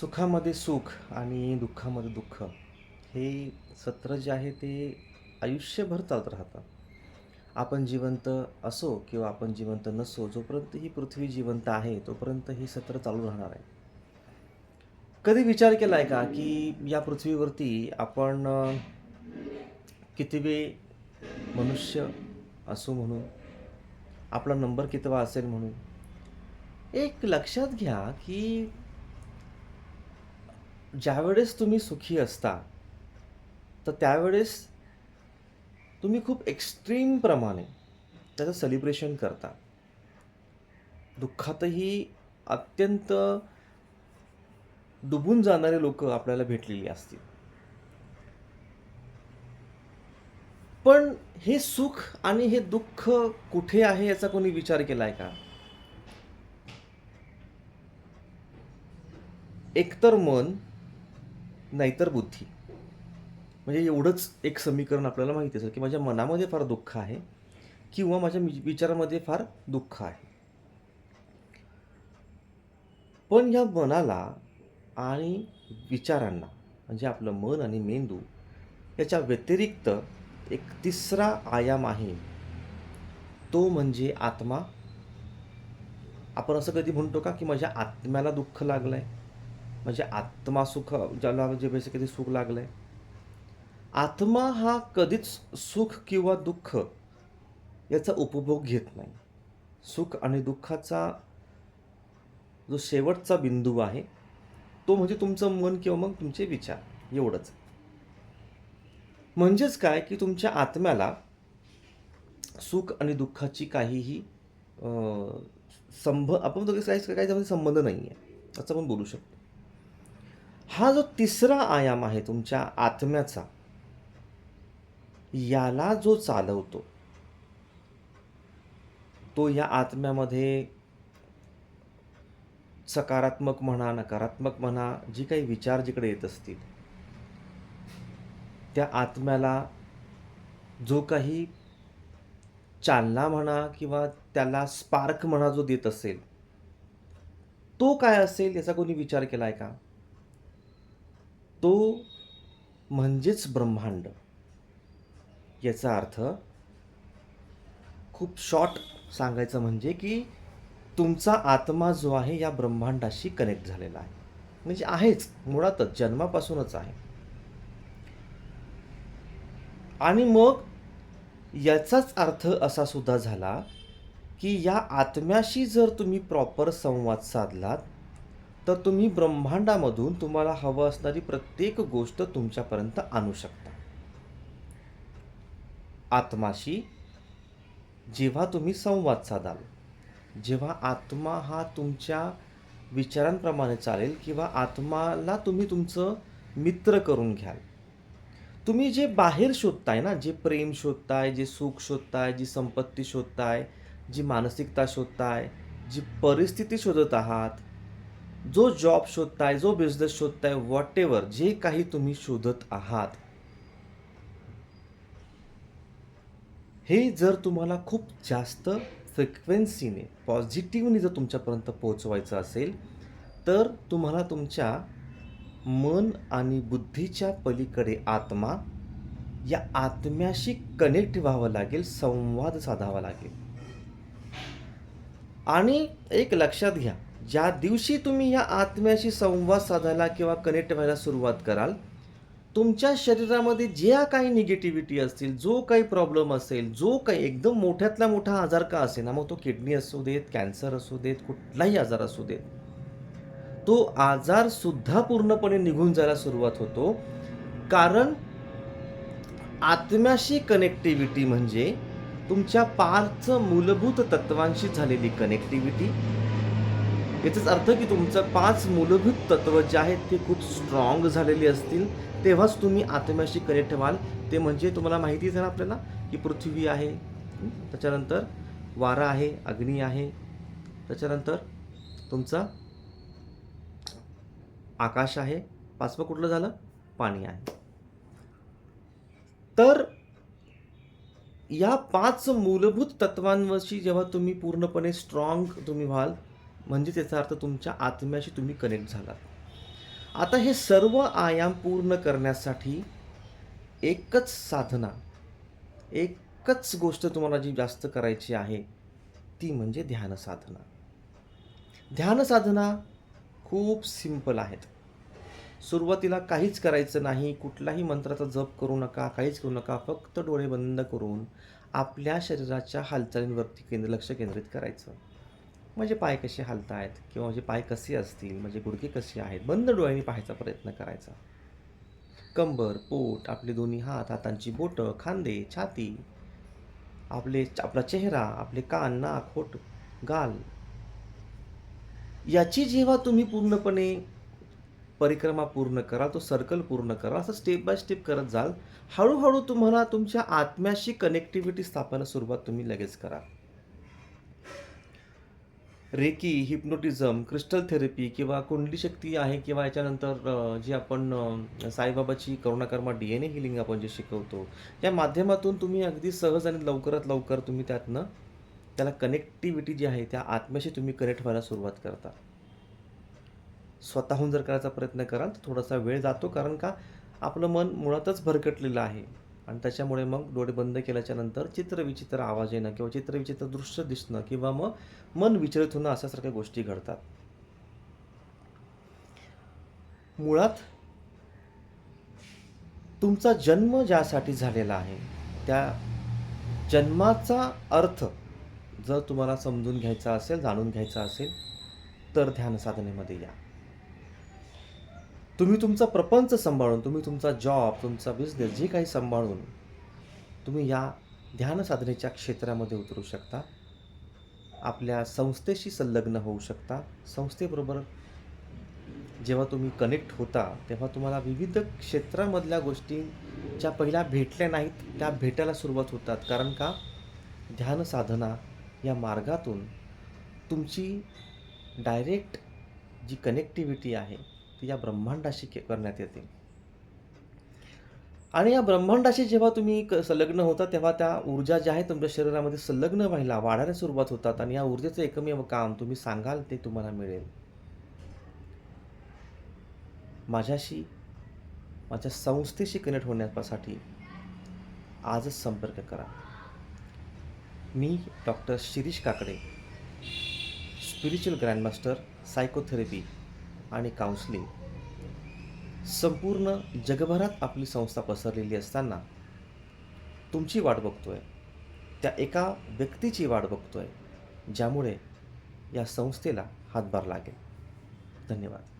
सुखामध्ये सुख आणि दुःखामध्ये दुःख हे सत्र जे आहे ते आयुष्यभर चालत राहतं आपण जिवंत असो किंवा आपण जिवंत नसो जोपर्यंत ही पृथ्वी जिवंत आहे तोपर्यंत हे सत्र चालू राहणार आहे. कधी विचार केला आहे का की या पृथ्वीवरती आपण अ, कितवे मनुष्य असो म्हणून आपला नंबर कितवा असेल म्हणून? एक लक्षात घ्या की ज्यावेळेस तुम्ही सुखी असता तर त्यावेळेस तुम्ही खूप एक्स्ट्रीम प्रमाणे त्याचं सेलिब्रेशन करता. दुःखातही अत्यंत डुबून जाणारे लोक आपल्याला भेटलेली असतील. पण हे सुख आणि हे दुःख कुठे आहे याचा कोणी विचार केलाय का? एकतर मन नाहीतर बुद्धी. म्हणजे एवढंच एक समीकरण आपल्याला माहिती असेल की माझ्या मनामध्ये फार दुःख आहे किंवा माझ्या विचारामध्ये फार दुःख आहे. पण या मनाला आणि विचारांना म्हणजे आपलं मन आणि मेंदू याच्या व्यतिरिक्त एक तिसरा आयाम आहे. तो म्हणजे आत्मा. आपण असं कधी म्हणतो का की माझ्या आत्म्याला दुःख लागलं आहे म्हणजे आत्मा सुख ज्याला म्हणजे बेसिकली सुख लागलं आहे आत्मा हा कधीच सुख किंवा दुःख याचा उपभोग घेत नाही. सुख आणि दुःखाचा जो शेवटचा बिंदू आहे तो म्हणजे तुमचं मन किंवा मग तुमचे विचार एवढंच. म्हणजेच काय की तुमच्या आत्म्याला सुख आणि दुःखाची काहीही संभ आपण काही काही त्यामध्ये संबंध नाही आहे असं आपण बोलू शकतो. हा जो तिसरा आयाम आहे तुमच्या आत्म्याचा याला जो चालवतो तो या आत्म्यामध्ये सकारात्मक म्हणा नकारात्मक म्हणा जी काही विचार जिकडे येत असतील त्या आत्म्याला जो काही चालना म्हणा किंवा त्याला स्पार्क म्हणा जो देत असेल तो काय असेल याचा कोणी विचार केला आहे का? तो म्हणजेच ब्रह्मांड. याचा अर्थ खूप शॉर्ट सांगायचं म्हणजे की तुमचा आत्मा जो आहे या ब्रह्मांडाशी कनेक्ट झालेला आहे. म्हणजे आहेच मुळातच जन्मापासूनच आहे. आणि मग याचाच अर्थ असा सुद्धा झाला की या आत्म्याशी जर तुम्ही प्रॉपर संवाद साधलात तर तुम्ही ब्रह्मांडामधून तुम्हाला हवं असणारी प्रत्येक गोष्ट तुमच्यापर्यंत आणू शकता. आत्माशी जेव्हा तुम्ही संवाद साधाल जेव्हा आत्मा हा तुमच्या विचारांप्रमाणे चालेल किंवा आत्माला तुम्ही तुमचं मित्र करून घ्याल तुम्ही जे बाहेर शोधताय ना जे प्रेम शोधताय जे सुख शोधताय जी संपत्ती शोधताय जी मानसिकता शोधताय जी परिस्थिती शोधत आहात जो जॉब शोधताय जो बिझनेस शोधताय व्हॉट एव्हर जे काही तुम्ही शोधत आहात हे जर तुम्हाला खूप जास्त फ्रिक्वेन्सीने पॉझिटिव्हने जर तुमच्यापर्यंत पोहोचवायचं असेल तर तुम्हाला तुमच्या मन आणि बुद्धीच्या पलीकडे आत्मा या आत्म्याशी कनेक्ट व्हावं लागेल संवाद साधावा लागेल. आणि एक लक्षात घ्या ज्या दिवशी तुम्ही या आत्म्याशी संवाद साधायला किंवा कनेक्ट व्हायला सुरुवात कराल तुमच्या शरीरामध्ये ज्या काही निगेटिव्हिटी असतील जो काही प्रॉब्लेम असेल जो काही एकदम मोठ्यातला मोठा आजार का असेल ना मग तो किडनी असू देत कॅन्सर असू देत कुठलाही आजार असू देत तो आजार सुद्धा पूर्णपणे निघून जायला सुरुवात होतो. कारण आत्म्याशी कनेक्टिव्हिटी म्हणजे तुमच्या पाच मूलभूत तत्वांशी झालेली कनेक्टिव्हिटी याचाच अर्थ की तुमचं पाच मूलभूत तत्व जे आहेत ते खूप स्ट्रॉंग झालेली असतील तेव्हाच तुम्ही आत्म्याशी कनेक्ट व्हाल. ते म्हणजे तुम्हाला माहितीच आहे ना आपल्याला की पृथ्वी आहे त्याच्यानंतर वारा आहे अग्नी आहे. त्याच्यानंतर तुमचा आकाश आहे. पाचवं कुठलं झालं? पाणी आहे. तर या पाच मूलभूत तत्वांवरशी जेव्हा तुम्ही पूर्णपणे स्ट्रॉंग तुम्ही व्हाल म्हणजे त्याचा अर्थ तुमच्या आत्म्याशी तुम्ही कनेक्ट झालात. आता हे सर्व आयाम पूर्ण करण्यासाठी एकच साधना एकच गोष्ट तुम्हाला जी जास्त करायची आहे ती म्हणजे ध्यान साधना. ध्यान साधना खूप सिंपल आहेत. सुरुवातीला काहीच करायचं नाही कुठलाही मंत्राचा जप करू नका काहीच करू नका फक्त डोळे बंद करून आपल्या शरीराच्या हालचालींवरती केंद्र लक्ष केंद्रित करायचं. म्हणजे पाय कसे हालत आहेत किंवा म्हणजे पाय कसे असतील? म्हणजे गुडघे कसे आहेत? बंद डोळ्यांनी पाहायचा प्रयत्न करायचा. कंबर पोट आपले दोन्ही हात हातांची बोटं खांदे छाती आपले आपला चेहरा आपले कान नाक होट गाल. याची जेव्हा तुम्ही पूर्णपणे परिक्रमा पूर्ण कराल तो सर्कल पूर्ण कराल असं स्टेप बाय स्टेप करत जाल हळूहळू तुम्हाला तुमच्या आत्म्याशी कनेक्टिव्हिटी स्थापना सुरुवात तुम्ही लगेच करा रेकी हिप्नोटिझम क्रिस्टल थेरपी किंवा कुंडली शक्ती आहे किंवा याच्यानंतर जी आपण साईबाबाची करुणाकर्मा डी एन ए हिलिंग आपण जे शिकवतो या माध्यमातून तुम्ही अगदी सहज आणि लवकरात लवकर तुम्ही त्यातनं त्याला कनेक्टिव्हिटी जी आहे त्या आत्म्याशी तुम्ही कनेक्ट व्हायला सुरुवात करता. स्वतःहून जर करायचा प्रयत्न कराल तर थोडासा वेळ जातो कारण का आपलं मन मुळातच भरकटलेलं आहे. आणि त्याच्यामुळे मग डोळे बंद केल्याच्यानंतर चित्रविचित्र आवाज येणं किंवा चित्रविचित्र दृश्य दिसणं किंवा मग मन विचलित होणं अशासारख्या गोष्टी घडतात. मुळात तुमचा जन्म ज्यासाठी झालेला आहे त्या जन्माचा अर्थ जर तुम्हाला समजून घ्यायचा असेल जाणून घ्यायचा असेल तर ध्यान साधनेमध्ये या. तुम्ही तुमचा प्रपंच सांभाळून तुम्ही तुमचा जॉब तुमचा बिझनेस जे काही सांभाळून तुम्ही या ध्यान साधनेच्या क्षेत्रामध्ये उतरू शकता. आपल्या संस्थेशी संलग्न होऊ शकता. संस्थेबरोबर जेव्हा तुम्ही कनेक्ट होता तेव्हा तुम्हाला विविध क्षेत्रामधल्या गोष्टी ज्या पहिल्या भेटल्या नाहीत त्या भेटायला सुरुवात होतात. कारण का? ध्यान साधना या मार्गातून तुमची डायरेक्ट जी कनेक्टिव्हिटी आहे ती या ब्रह्मांडाशी करण्यात येते. आणि या ब्रह्मांडाशी जेव्हा तुम्ही क संलग्न होता तेव्हा त्या ऊर्जा ज्या आहेत तुमच्या शरीरामध्ये संलग्न व्हायला वाढायला सुरुवात होतात आणि या ऊर्जेचं एकमेव काम तुम्ही सांगाल ते तुम्हाला मिळेल. माझ्याशी माझ्या संस्थेशी कनेक्ट होण्यासाठी आजच संपर्क करा. मी doctor Shirish Kakade spiritual grandmaster psychotherapy आणि काउन्सलिंग संपूर्ण जगभरात आपली संस्था पसरलेली असताना तुमची वाट बघतोय. त्या एका व्यक्तीची वाट बघतोय ज्यामुळे या संस्थेला हातभार लागेल. धन्यवाद.